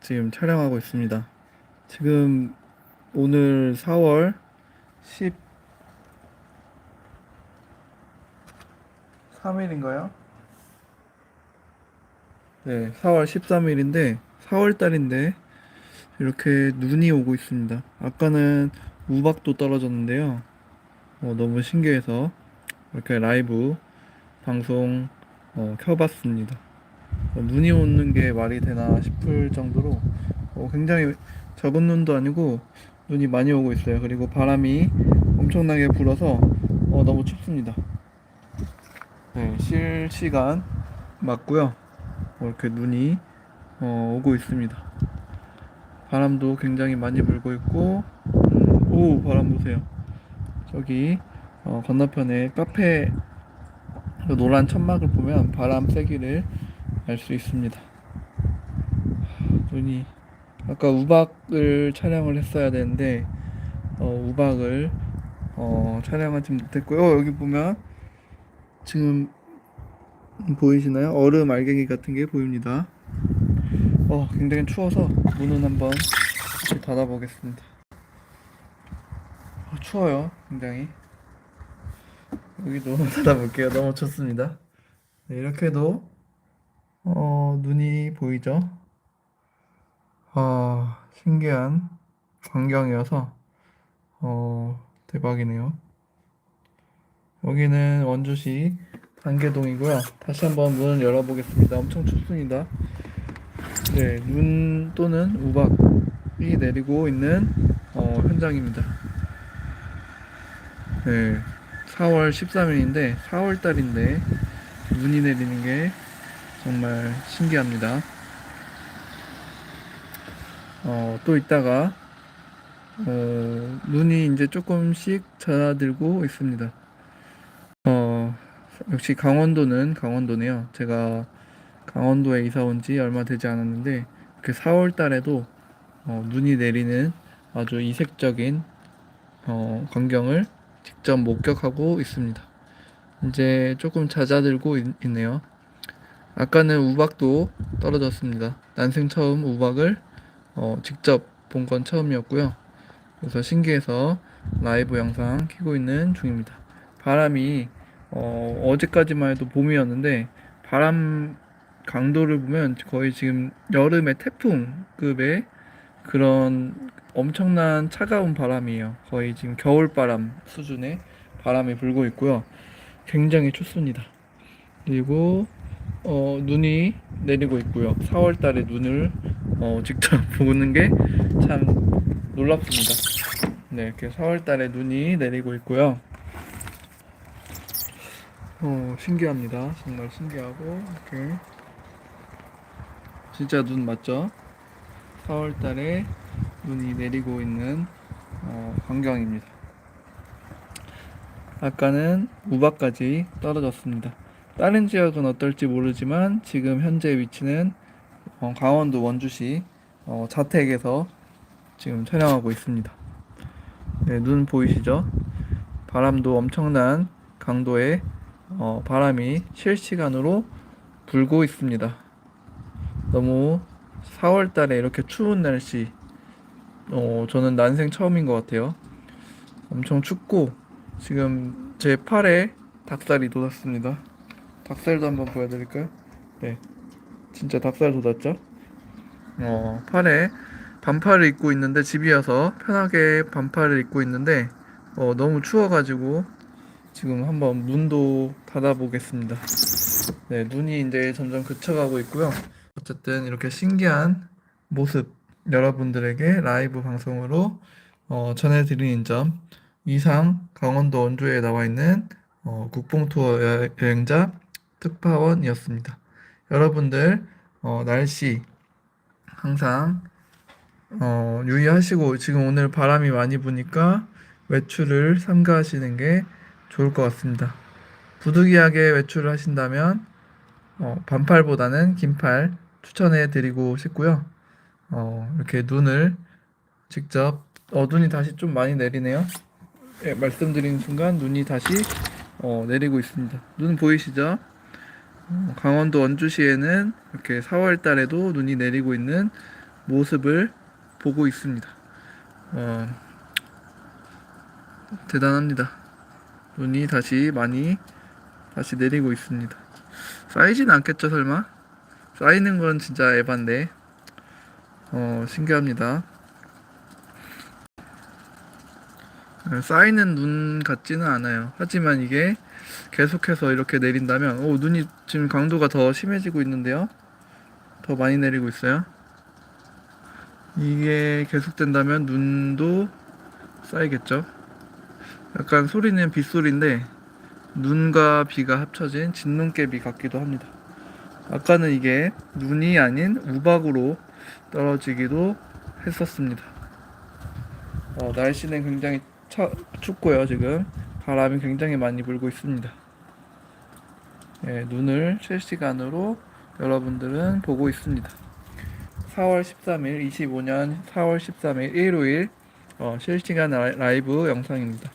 지금 촬영하고 있습니다. 지금 오늘 4월 10 3일인가요? 네, 4월 13일인데 4월 달인데 이렇게 눈이 오고 있습니다. 아까는 우박도 떨어졌는데요. 어, 너무 신기해서 이렇게 라이브 방송 어, 켜봤습니다. 어, 눈이 오는 게 말이 되나 싶을 정도로 어, 굉장히 적은 눈도 아니고 눈이 많이 오고 있어요. 그리고 바람이 엄청나게 불어서 어, 너무 춥습니다. 네, 실시간 맞고요. 어, 이렇게 눈이 어, 오고 있습니다. 바람도 굉장히 많이 불고 있고, 음, 오 바람 보세요. 저기 어, 건너편에 카페 그 노란 천막을 보면 바람 세기를 알 수 있습니다. 눈이 아까 우박을 촬영을 했어야 되는데 어, 우박을 어, 촬영하지 못했고요. 어, 여기 보면 지금 보이시나요? 얼음 알갱이 같은 게 보입니다. 어, 굉장히 추워서 문은 한번 닫아보겠습니다. 어, 추워요, 굉장히. 여기도 닫아볼게요. 너무 춥습니다. 네, 이렇게도 어, 눈이 보이죠? 아, 신기한 광경이어서 어, 대박이네요. 여기는 원주시 단계동이고요. 다시 한번 문을 열어보겠습니다. 엄청 춥습니다. 네, 눈 또는 우박이 내리고 있는 어, 현장입니다. 네, 4월 13일인데 4월 달인데 눈이 내리는 게 정말 신기합니다. 어, 또 이따가 어, 눈이 이제 조금씩 잦아들고 있습니다. 어, 역시 강원도는 강원도네요. 제가 강원도에 이사 온 지 얼마 되지 않았는데 이렇게 4월 달에도 어, 눈이 내리는 아주 이색적인 어, 광경을 직접 목격하고 있습니다. 이제 조금 잦아들고 있, 있네요. 아까는 우박도 떨어졌습니다. 난생 처음 우박을 어, 직접 본 건 처음이었고요. 그래서 신기해서 라이브 영상 키고 있는 중입니다. 바람이 어, 어제까지만 해도 봄이었는데 바람 강도를 보면 거의 지금 여름의 태풍급의 그런 엄청난 차가운 바람이에요. 거의 지금 겨울바람 수준의 바람이 불고 있고요. 굉장히 춥습니다. 그리고 어, 눈이 내리고 있고요. 4월 달에 눈을 어, 직접 보는 게 참 놀랍습니다. 네, 이렇게 4월 달에 눈이 내리고 있고요. 어, 신기합니다. 정말 신기하고, 이렇게. 진짜 눈 맞죠? 4월 달에 눈이 내리고 있는 어, 광경입니다. 아까는 우박까지 떨어졌습니다. 다른 지역은 어떨지 모르지만 지금 현재 위치는 어, 강원도 원주시 어, 자택에서 지금 촬영하고 있습니다. 네, 눈 보이시죠? 바람도 엄청난 강도의 어, 바람이 실시간으로 불고 있습니다. 너무 4월 달에 이렇게 추운 날씨, 어, 저는 난생 처음인 것 같아요. 엄청 춥고, 지금 제 팔에 닭살이 돋았습니다. 닭살도 한번 보여드릴까요? 네. 진짜 닭살 돋았죠? 어, 팔에 반팔을 입고 있는데, 집이어서 편하게 반팔을 입고 있는데, 어, 너무 추워가지고, 지금 한번 문도 닫아보겠습니다. 네, 눈이 이제 점점 그쳐가고 있고요. 어쨌든 이렇게 신기한 모습 여러분들에게 라이브 방송으로 어, 전해드리는 점 이상 강원도 원주에 나와 있는 어, 국뽕 투어 여- 여행자 특파원이었습니다. 여러분들 어, 날씨 항상 어, 유의하시고 지금 오늘 바람이 많이 부니까 외출을 삼가하시는 게 좋을 것 같습니다. 부득이하게 외출을 하신다면 어, 반팔보다는 긴팔 추천해 드리고 싶고요. 어, 이렇게 눈을 직접 어, 눈이 다시 좀 많이 내리네요. 예, 말씀드린 순간 눈이 다시 어, 내리고 있습니다. 눈 보이시죠? 어, 강원도 원주시에는 이렇게 4월 달에도 눈이 내리고 있는 모습을 보고 있습니다. 어, 대단합니다. 눈이 다시 많이 다시 내리고 있습니다. 쌓이진 않겠죠, 설마? 쌓이는 건 진짜 에반데, 어, 신기합니다. 어, 쌓이는 눈 같지는 않아요. 하지만 이게 계속해서 이렇게 내린다면, 오, 눈이 지금 강도가 더 심해지고 있는데요. 더 많이 내리고 있어요. 이게 계속된다면 눈도 쌓이겠죠. 약간 소리는 빗소리인데 눈과 비가 합쳐진 진눈깨비 같기도 합니다. 아까는 이게 눈이 아닌 우박으로 떨어지기도 했었습니다. 어, 날씨는 굉장히 차, 춥고요. 지금 바람이 굉장히 많이 불고 있습니다. 예, 눈을 실시간으로 여러분들은 보고 있습니다. 4월 13일, 25년 4월 13일 일요일 어, 실시간 라- 라이브 영상입니다.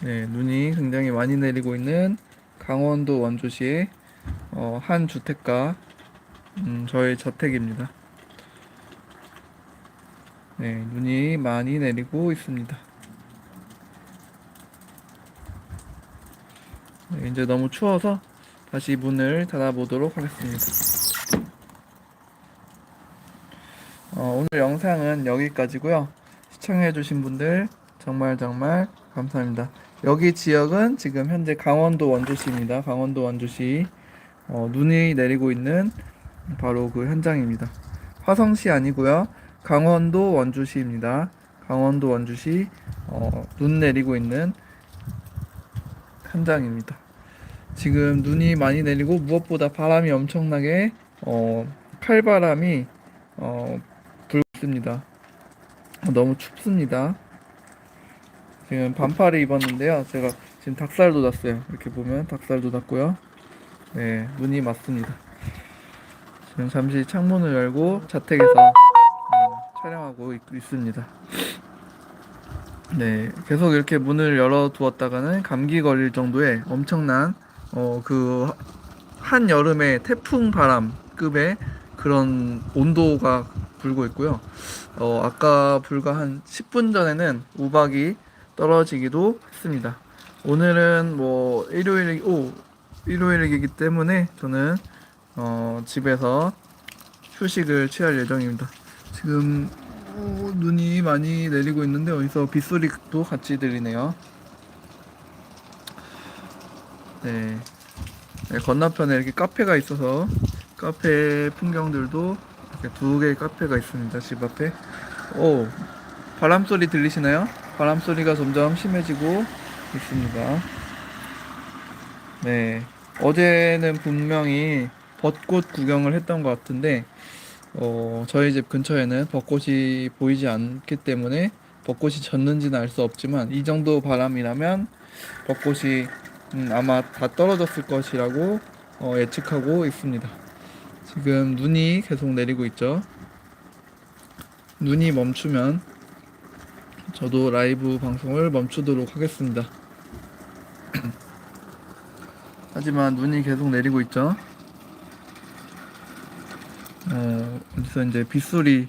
네, 눈이 굉장히 많이 내리고 있는 강원도 원주시의 어, 한 주택가 음, 저의 저택입니다. 네, 눈이 많이 내리고 있습니다. 이제 너무 추워서 다시 문을 닫아보도록 하겠습니다. 어, 오늘 영상은 여기까지고요. 시청해주신 분들 정말 정말 감사합니다. 여기 지역은 지금 현재 강원도 원주시입니다. 강원도 원주시 어, 눈이 내리고 있는 바로 그 현장입니다. 화성시 아니고요. 강원도 원주시입니다. 강원도 원주시 어, 눈 내리고 있는 현장입니다. 지금 눈이 많이 내리고 무엇보다 바람이 엄청나게 어, 칼바람이 어, 불고 있습니다. 어, 너무 춥습니다. 지금 반팔을 입었는데요. 제가 지금 닭살 돋았어요. 이렇게 보면 닭살 돋았고요. 네, 눈이 맞습니다. 지금 잠시 창문을 열고 자택에서 음, 촬영하고 있, 있습니다. 네, 계속 이렇게 문을 열어 두었다가는 감기 걸릴 정도의 엄청난 어, 그 한여름의 태풍 바람급의 그런 온도가 불고 있고요. 어, 아까 불과 한 10분 전에는 우박이 떨어지기도 했습니다. 오늘은 뭐 일요일 오 일요일이기 때문에 저는 어, 집에서 휴식을 취할 예정입니다. 지금 어, 눈이 많이 내리고 있는데 어디서 빗소리도 같이 들리네요. 네. 네, 건너편에 이렇게 카페가 있어서 카페 풍경들도 이렇게 두 개의 카페가 있습니다. 집 앞에. 오, 바람 소리 들리시나요? 바람 소리가 점점 심해지고 있습니다. 네. 어제는 분명히 벚꽃 구경을 했던 것 같은데, 어, 저희 집 근처에는 벚꽃이 보이지 않기 때문에 벚꽃이 졌는지는 알 수 없지만, 이 정도 바람이라면 벚꽃이 음, 아마 다 떨어졌을 것이라고 어, 예측하고 있습니다. 지금 눈이 계속 내리고 있죠. 눈이 멈추면 저도 라이브 방송을 멈추도록 하겠습니다. 하지만 눈이 계속 내리고 있죠. 어, 어디서 이제 빗소리,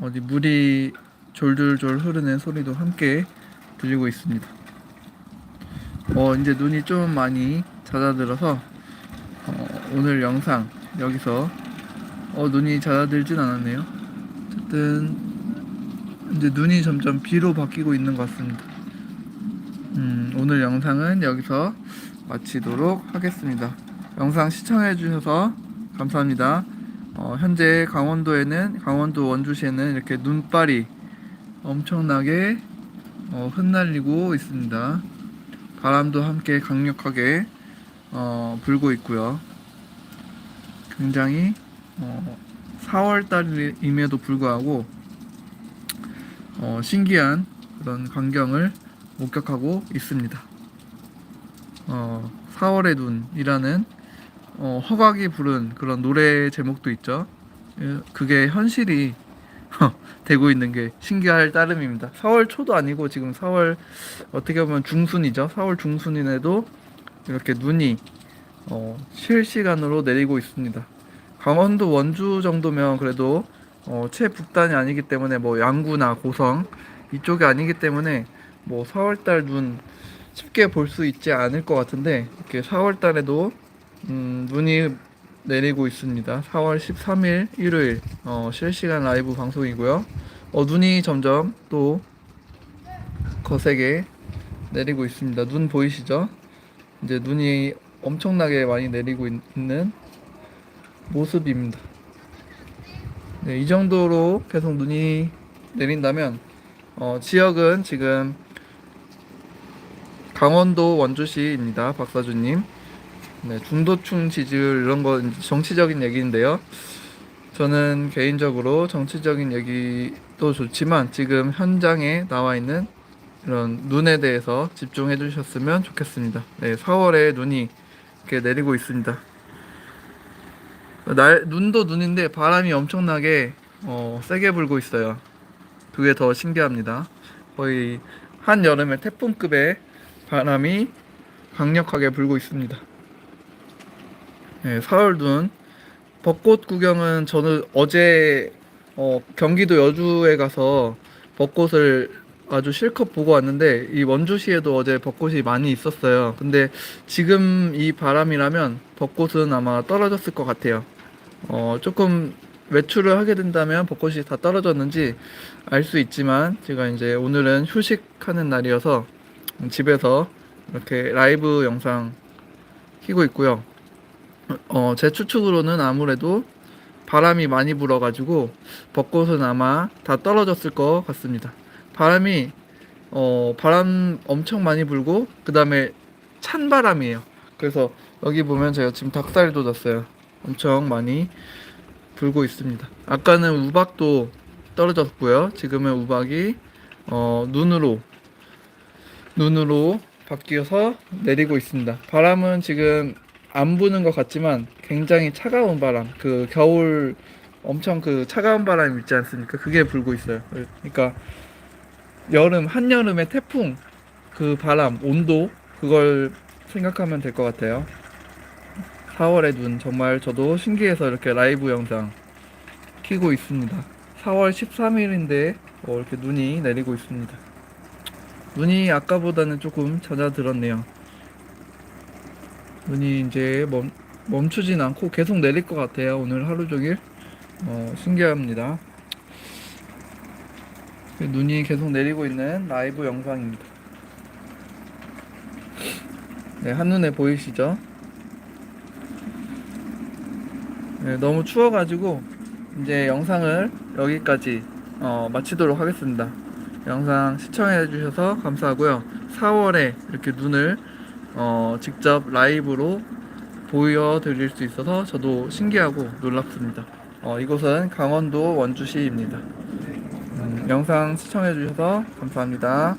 어디 물이 졸졸졸 흐르는 소리도 함께 들리고 있습니다. 어, 이제 눈이 좀 많이 잦아들어서 어, 오늘 영상 여기서 어, 눈이 잦아들진 않았네요. 어쨌든 이제 눈이 점점 비로 바뀌고 있는 것 같습니다. 음, 오늘 영상은 여기서 마치도록 하겠습니다. 영상 시청해 주셔서 감사합니다. 어, 현재 강원도에는 강원도 원주시에는 이렇게 눈발이 엄청나게 어, 흩날리고 있습니다. 바람도 함께 강력하게 어, 불고 있고요. 굉장히 어, 4월 달임에도 불구하고 어, 신기한 그런 광경을 목격하고 있습니다. 어, 4월의 눈이라는 어, 허각이 부른 그런 노래 제목도 있죠. 예, 그게 현실이 되고 있는 게 신기할 따름입니다. 4월 초도 아니고 지금 4월 어떻게 보면 중순이죠. 4월 중순인데도 이렇게 눈이 어, 실시간으로 내리고 있습니다. 강원도 원주 정도면 그래도 어, 최북단이 아니기 때문에 뭐 양구나 고성 이쪽이 아니기 때문에 뭐 4월달 눈 쉽게 볼 수 있지 않을 것 같은데 이렇게 4월달에도 음, 눈이 내리고 있습니다. 4월 13일 일요일 어, 실시간 라이브 방송이고요. 어, 눈이 점점 또 거세게 내리고 있습니다. 눈 보이시죠? 이제 눈이 엄청나게 많이 내리고 있, 는 모습입니다. 네, 이 정도로 계속 눈이 내린다면 어, 지역은 지금 강원도 원주시입니다. 박사주님. 네, 중도층 지지율 이런 거 이제 정치적인 얘기인데요. 저는 개인적으로 정치적인 얘기도 좋지만 지금 현장에 나와 있는 이런 눈에 대해서 집중해 주셨으면 좋겠습니다. 네, 4월에 눈이 이렇게 내리고 있습니다. 날 눈도 눈인데 바람이 엄청나게 어, 세게 불고 있어요. 그게 더 신기합니다. 거의 한 여름의 태풍급의 바람이 강력하게 불고 있습니다. 네, 4월 눈 벚꽃 구경은 저는 어제 어, 경기도 여주에 가서 벚꽃을 아주 실컷 보고 왔는데 이 원주시에도 어제 벚꽃이 많이 있었어요. 근데 지금 이 바람이라면 벚꽃은 아마 떨어졌을 것 같아요. 어, 조금 외출을 하게 된다면 벚꽃이 다 떨어졌는지 알 수 있지만 제가 이제 오늘은 휴식하는 날이어서 집에서 이렇게 라이브 영상 키고 있고요. 어, 제 추측으로는 아무래도 바람이 많이 불어가지고 벚꽃은 아마 다 떨어졌을 것 같습니다. 바람이 어, 바람 엄청 많이 불고 그 다음에 찬 바람이에요. 그래서 여기 보면 제가 지금 닭살도 졌어요. 엄청 많이 불고 있습니다. 아까는 우박도 떨어졌고요. 지금은 우박이 어, 눈으로 눈으로 바뀌어서 내리고 있습니다. 바람은 지금 안 부는 것 같지만 굉장히 차가운 바람, 그 겨울 엄청 그 차가운 바람이 있지 않습니까? 그게 불고 있어요. 그러니까 여름 한여름의 태풍 그 바람 온도 그걸 생각하면 될 것 같아요. 4월의 눈 정말 저도 신기해서 이렇게 라이브 영상 키고 있습니다. 4월 13일인데 어, 이렇게 눈이 내리고 있습니다. 눈이 아까보다는 조금 잦아들었네요. 눈이 이제 멈, 멈추진 않고 계속 내릴 것 같아요. 오늘 하루 종일 어, 신기합니다. 눈이 계속 내리고 있는 라이브 영상입니다. 네, 한눈에 보이시죠? 네, 너무 추워가지고 이제 영상을 여기까지 어, 마치도록 하겠습니다. 영상 시청해 주셔서 감사하고요. 4월에 이렇게 눈을 어, 직접 라이브로 보여드릴 수 있어서 저도 신기하고 놀랍습니다. 어, 이곳은 강원도 원주시입니다. 음, 영상 시청해주셔서 감사합니다.